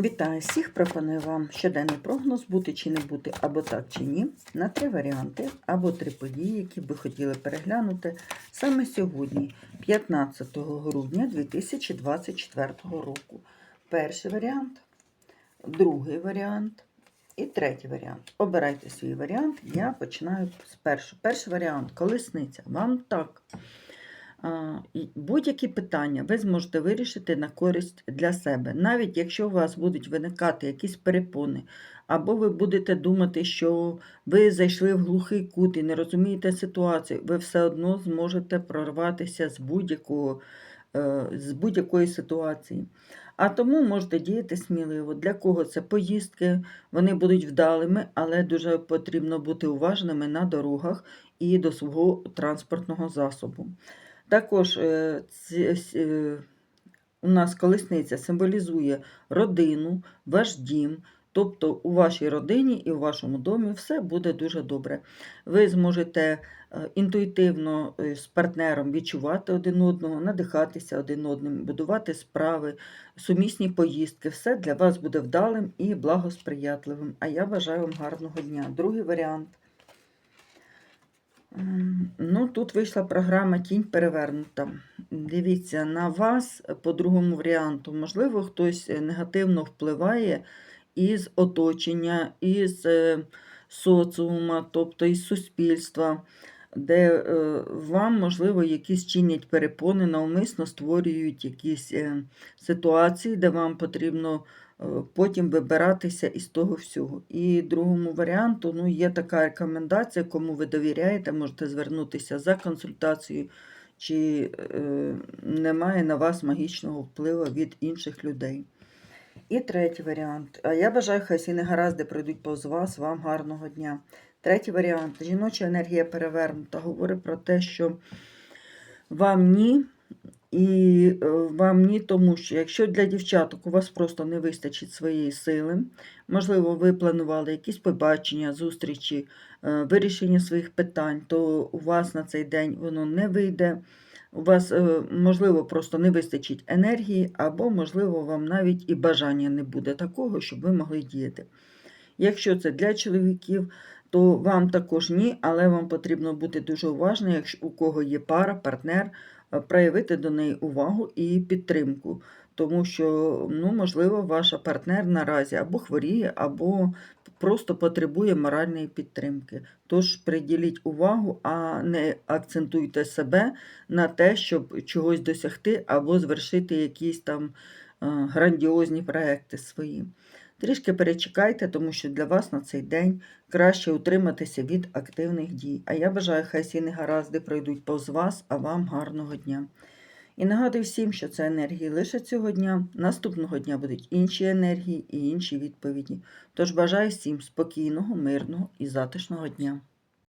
Вітаю всіх! Пропоную вам щоденний прогноз бути чи не бути, або так чи ні, на три варіанти, або три події, які би хотіли переглянути саме сьогодні, 15 грудня 2024 року. Перший варіант, другий варіант і третій варіант. Обирайте свій варіант. Я починаю з першого. Перший варіант колесниця. Вам так. Будь-які питання ви зможете вирішити на користь для себе. Навіть якщо у вас будуть виникати якісь перепони, або ви будете думати, що ви зайшли в глухий кут і не розумієте ситуацію, ви все одно зможете прорватися з будь-якого. е, З будь-якої ситуації. А тому можете діяти сміливо. Для кого це поїздки, вони будуть вдалими, але дуже потрібно бути уважними на дорогах і до свого транспортного засобу. Також е, е, у нас колесниця символізує родину, ваш дім. Тобто у вашій родині і у вашому домі все буде дуже добре. Ви зможете е, інтуїтивно з партнером відчувати один одного, надихатися один одним, будувати справи, сумісні поїздки. Все для вас буде вдалим і благосприятливим. А я бажаю вам гарного дня. Другий варіант. Ну, тут вийшла програма Тінь перевернута. Дивіться, на вас е, по другому варіанту, можливо, хтось е, негативно впливає із оточення, із соціуму, соціума, тобто із суспільства, де е, вам, можливо, якісь чинять перепони, навмисно створюють якісь е, ситуації, де вам потрібно е, потім вибиратися із того всього. І другому варіанту ну, є така рекомендація, кому ви довіряєте, можете звернутися за консультацією, чи немає на вас магічного впливу від інших людей. І третій варіант. А я бажаю, хай всі негаразди пройдуть повз вас, вам гарного дня. Третій варіант. Жіноча енергія перевернута. Говорить про те, що вам ні, і е, вам ні, тому що якщо для дівчаток у вас просто не вистачить своєї сили, можливо, ви планували якісь побачення, зустрічі, е, вирішення своїх питань, то у вас на цей день воно не вийде. У вас, е, можливо, просто не вистачить енергії, або, можливо, вам навіть і бажання не буде такого, щоб ви могли діяти. Якщо це для чоловіків, то вам також ні, але вам потрібно бути дуже уважним, якщо у кого є пара, партнер, е, проявити до неї увагу і підтримку. Тому що, ну, можливо, ваша партнер наразі або хворіє, або просто потребує моральної підтримки. Тож приділіть увагу, а не акцентуйте себе на те, щоб чогось досягти або звершити якісь там е, грандіозні проекти свої. Трішки перечекайте, тому що для вас на цей день краще утриматися від активних дій. А я бажаю, хай всі негаразди пройдуть повз вас, а вам гарного дня. І нагадую всім, що це енергії лише цього дня. Наступного дня будуть інші енергії і інші відповіді. Тож бажаю всім спокійного, мирного і затишного дня.